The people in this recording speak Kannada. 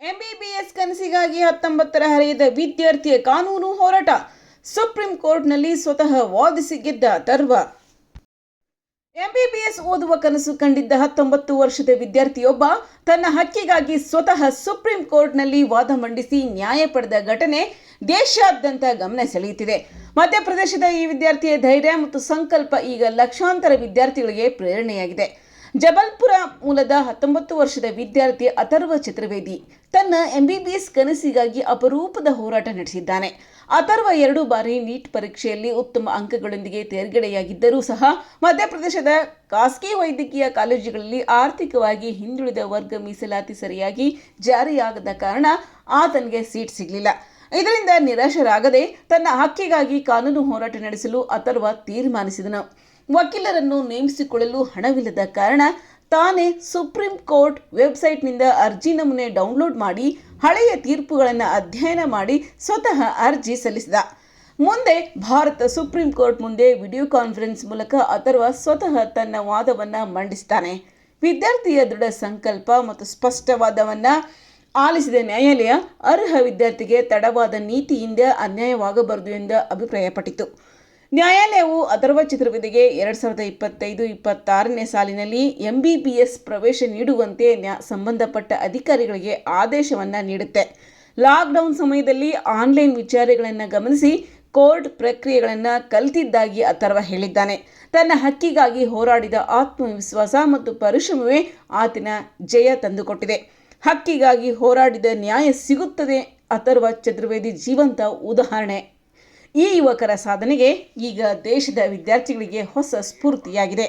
ಎಂಬಿಬಿಎಸ್ ಕನಸಿಗಾಗಿ ಹತ್ತೊಂಬತ್ತರ ಹರೆಯದ ವಿದ್ಯಾರ್ಥಿಯ ಕಾನೂನು ಹೋರಾಟ ಸುಪ್ರೀಂ ಕೋರ್ಟ್ನಲ್ಲಿ ಸ್ವತಃ ವಾದಿಸಿ ಗೆದ್ದ ತರ್ವ. ಎಂಬಿಬಿಎಸ್ ಓದುವ ಕನಸು ಕಂಡಿದ್ದ ಹತ್ತೊಂಬತ್ತು ವರ್ಷದ ವಿದ್ಯಾರ್ಥಿಯೊಬ್ಬ ತನ್ನ ಹಕ್ಕಿಗಾಗಿ ಸ್ವತಃ ಸುಪ್ರೀಂ ಕೋರ್ಟ್ನಲ್ಲಿ ವಾದ ಮಂಡಿಸಿ ನ್ಯಾಯ ಪಡೆದ ಘಟನೆ ದೇಶಾದ್ಯಂತ ಗಮನ ಸೆಳೆಯುತ್ತಿದೆ. ಮಧ್ಯಪ್ರದೇಶದ ಈ ವಿದ್ಯಾರ್ಥಿಯ ಧೈರ್ಯ ಮತ್ತು ಸಂಕಲ್ಪ ಈಗ ಲಕ್ಷಾಂತರ ವಿದ್ಯಾರ್ಥಿಗಳಿಗೆ ಪ್ರೇರಣೆಯಾಗಿದೆ. ಜಬಲ್ಪುರ ಮೂಲದ ಹತ್ತೊಂಬತ್ತು ವರ್ಷದ ವಿದ್ಯಾರ್ಥಿ ಅಥರ್ವ ಚತುರ್ವೇದಿ. ತನ್ನ ಎಂಬಿಬಿಎಸ್ ಕನಸಿಗಾಗಿ ಅಪರೂಪದ ಹೋರಾಟ ನಡೆಸಿದ್ದಾನೆ. ಅಥರ್ವ ಎರಡು ಬಾರಿ ನೀಟ್ ಪರೀಕ್ಷೆಯಲ್ಲಿ ಉತ್ತಮ ಅಂಕಗಳೊಂದಿಗೆ ತೇರ್ಗಡೆಯಾಗಿದ್ದರೂ ಸಹ ಮಧ್ಯಪ್ರದೇಶದ ಖಾಸಗಿ ವೈದ್ಯಕೀಯ ಕಾಲೇಜುಗಳಲ್ಲಿ ಆರ್ಥಿಕವಾಗಿ ಹಿಂದುಳಿದ ವರ್ಗ ಮೀಸಲಾತಿ ಸರಿಯಾಗಿ ಜಾರಿಯಾಗದ ಕಾರಣ ಆತನಿಗೆ ಸೀಟ್ ಸಿಗಲಿಲ್ಲ. ಇದರಿಂದ ನಿರಾಶರಾಗದೆ ತನ್ನ ಹಕ್ಕಿಗಾಗಿ ಕಾನೂನು ಹೋರಾಟ ನಡೆಸಲು ಅಥರ್ವ ತೀರ್ಮಾನಿಸಿದನು. ವಕೀಲರನ್ನು ನೇಮಿಸಿಕೊಳ್ಳಲು ಹಣವಿಲ್ಲದ ಕಾರಣ ತಾನೇ ಸುಪ್ರೀಂ ಕೋರ್ಟ್ ವೆಬ್ಸೈಟ್ನಿಂದ ಅರ್ಜಿ ನಮೂನೆ ಡೌನ್ಲೋಡ್ ಮಾಡಿ ಹಳೆಯ ತೀರ್ಪುಗಳನ್ನು ಅಧ್ಯಯನ ಮಾಡಿ ಸ್ವತಃ ಅರ್ಜಿ ಸಲ್ಲಿಸಿದ. ಮುಂದೆ ಭಾರತ ಸುಪ್ರೀಂ ಕೋರ್ಟ್ ಮುಂದೆ ವಿಡಿಯೋ ಕಾನ್ಫರೆನ್ಸ್ ಮೂಲಕ ಅಥರ್ವ ಸ್ವತಃ ತನ್ನ ವಾದವನ್ನು ಮಂಡಿಸ್ತಾನೆ. ವಿದ್ಯಾರ್ಥಿಯ ದೃಢ ಸಂಕಲ್ಪ ಮತ್ತು ಸ್ಪಷ್ಟವಾದವನ್ನು ಆಲಿಸಿದ ನ್ಯಾಯಾಲಯ ಅರ್ಹ ವಿದ್ಯಾರ್ಥಿಗೆ ತಡವಾದ ನೀತಿಯಿಂದ ಅನ್ಯಾಯವಾಗಬಾರದು ಎಂದು ಅಭಿಪ್ರಾಯಪಟ್ಟಿತು. ನ್ಯಾಯಾಲಯವು ಅಥರ್ವ ಚಿತ್ರವಿದೆಗೆ ಎರಡು ಸಾವಿರದ ಇಪ್ಪತ್ತೈದು, ಇಪ್ಪತ್ತಾರನೇ ಸಾಲಿನಲ್ಲಿ ಎಂಬಿಬಿಎಸ್ ಪ್ರವೇಶ ನೀಡುವಂತೆ ನ್ಯಾ, ಸಂಬಂಧಪಟ್ಟ ಅಧಿಕಾರಿಗಳಿಗೆ ಆದೇಶವನ್ನು ನೀಡುತ್ತೆ. ಲಾಕ್ಡೌನ್ ಸಮಯದಲ್ಲಿ ಆನ್ಲೈನ್ ವಿಚಾರಗಳನ್ನು ಗಮನಿಸಿ ಕೋರ್ಟ್ ಪ್ರಕ್ರಿಯೆಗಳನ್ನು ಕಲಿತಿದ್ದಾಗಿ ಅಥರ್ವ ಹೇಳಿದ್ದಾನೆ. ತನ್ನ ಹಕ್ಕಿಗಾಗಿ ಹೋರಾಡಿದ ಆತ್ಮವಿಶ್ವಾಸ ಮತ್ತು ಪರಿಶ್ರಮವೇ ಆತನ ಜಯ ತಂದುಕೊಟ್ಟಿದೆ. ಹಕ್ಕಿಗಾಗಿ ಹೋರಾಡಿದ ನ್ಯಾಯ ಸಿಗುತ್ತದೆ, ಅಥರ್ವ ಚತುರ್ವೇದಿ ಜೀವಂತ ಉದಾಹರಣೆ. ಈ ಯುವಕರ ಸಾಧನೆಗೆ ಈಗ ದೇಶದ ವಿದ್ಯಾರ್ಥಿಗಳಿಗೆ ಹೊಸ ಸ್ಫೂರ್ತಿಯಾಗಿದೆ.